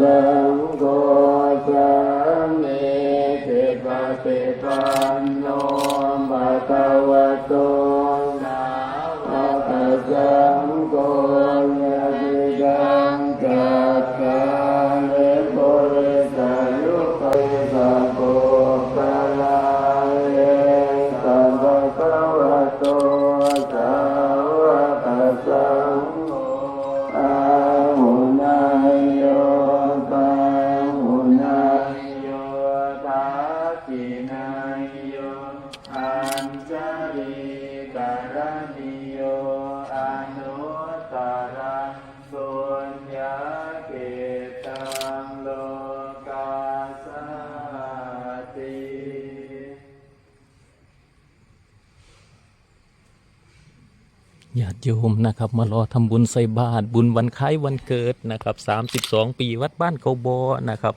สังโฆสามีติปฏิปันโนภะคะวะโตสาวกสังโฆยะติกังกัตตาเลปุริสายุปริสังโฆปะลาเลสัมภะคะวะโต รณิโยอนุตตรังสุญญาเกตังโลกาสติญาติโยมนะครับ มารอทำบุญใส่บาตรบุญวันคล้ายวันเกิดนะครับ 32 ปีวัดบ้านเขาบอนะครับ